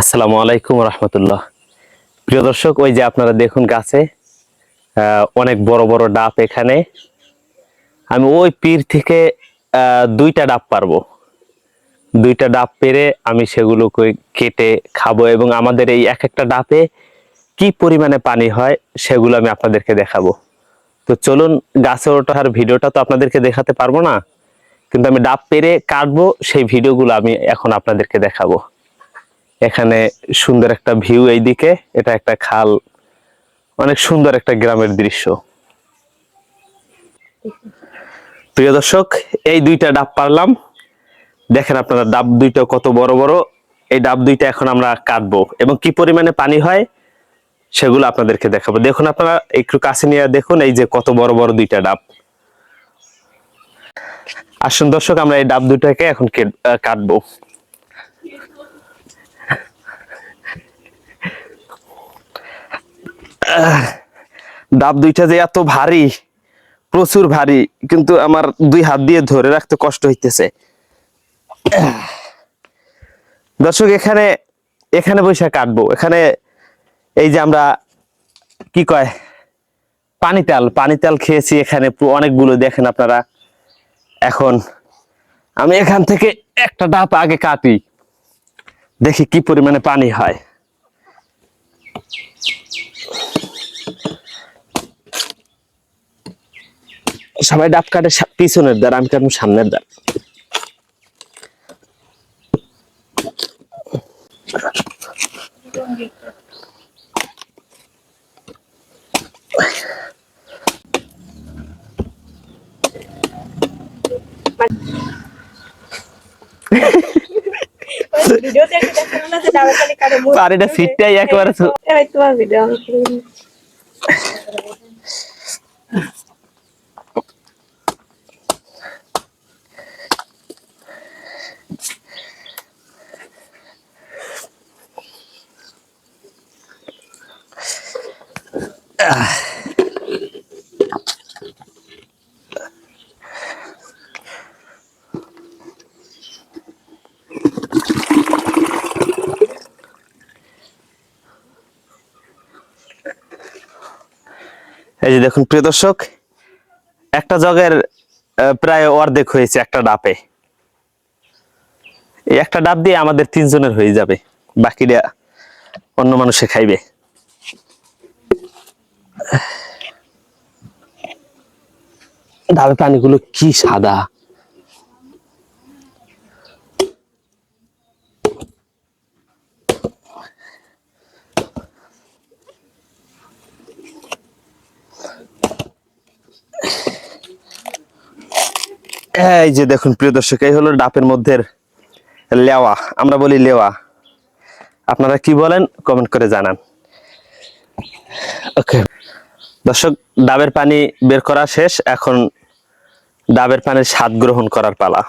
আসসালামু আলাইকুম রহমতুল্লাহ। প্রিয় দর্শক, ওই যে আপনারা দেখুন গাছে অনেক বড় বড় ডাব এখানে। আমি ওই পীর থেকে দুইটা ডাব পারব। দুইটা ডাব পেরে আমি সেগুলোকে কেটে খাব এবং আমাদের এই এক একটা ডাবে কি পরিমাণে পানি হয় সেগুলো আমি আপনাদেরকে দেখাবো। তো চলুন, গাছে ওঠার ভিডিওটা তো আপনাদেরকে দেখাতে পারব না, কিন্তু আমি ডাব পেরে কাটবো, সেই ভিডিওগুলো আমি এখন আপনাদেরকে দেখাবো। এখানে সুন্দর একটা ভিউ এইদিকে। এটা একটা খাল। অনেক সুন্দর একটা গ্রামের দৃশ্য। প্রিয় দর্শক, এই দুইটা ডাব পারলাম। দেখেন আপনারা, ডাব দুইটা কত বড় বড়। এই ডাব দুইটা এখন আমরা কাটবো। এবং কি পরিমাণে পানি হয়, সেগুলো আপনাদেরকে দেখাবো। দেখুন আপনারা, একটু কাছে নিয়ে দেখুন এই যে কত বড় বড় দুইটা ডাব। আসুন দর্শক, আমরা এই ডাব দুইটাকে এখন কেট- কাটবো। ডাব দুইটা যে এত ভারী, প্রচুর ভারী, কিন্তু আমার দুই হাত দিয়ে ধরে রাখতে কষ্ট হইতেছে। দর্শক, এখানে এখানে বসে কাটবো। এখানে এই যে আমরা কি কয় পানি তেল পানি তেল খেয়েছি এখানে অনেকগুলো, দেখেন আপনারা। এখন আমি এখান থেকে একটা ডাব আগে কাটি, দেখি কি পরিমাণে পানি হয়। সবাই ডাব কাটে পিছনের দ্বার আমি কাটবো সামনের দ্বার। আর এটা ফিটটাই একেবারে তোমার ভিডিও এই যে দেখুন, প্রিয় দর্শক, একটা জগের প্রায় অর্ধেক হয়েছে একটা ডাপে। এই একটা ডাব দিয়ে আমাদের তিনজনের হয়ে যাবে বাকিটা অন্য মানুষে খাইবে। ডাবের পানিগুলো কি সাদা? এই যে দেখুন, প্রিয় দর্শক, এই হলো ডাবের মধ্যে লেওয়া। আমরা বলি লেওয়া। আপনারা কি বলেন, কমেন্ট করে জানান। ওকে দর্শক, ডাবের পানি বের করা শেষ এখন ডাবের পানির স্বাদ গ্রহণ করার পালা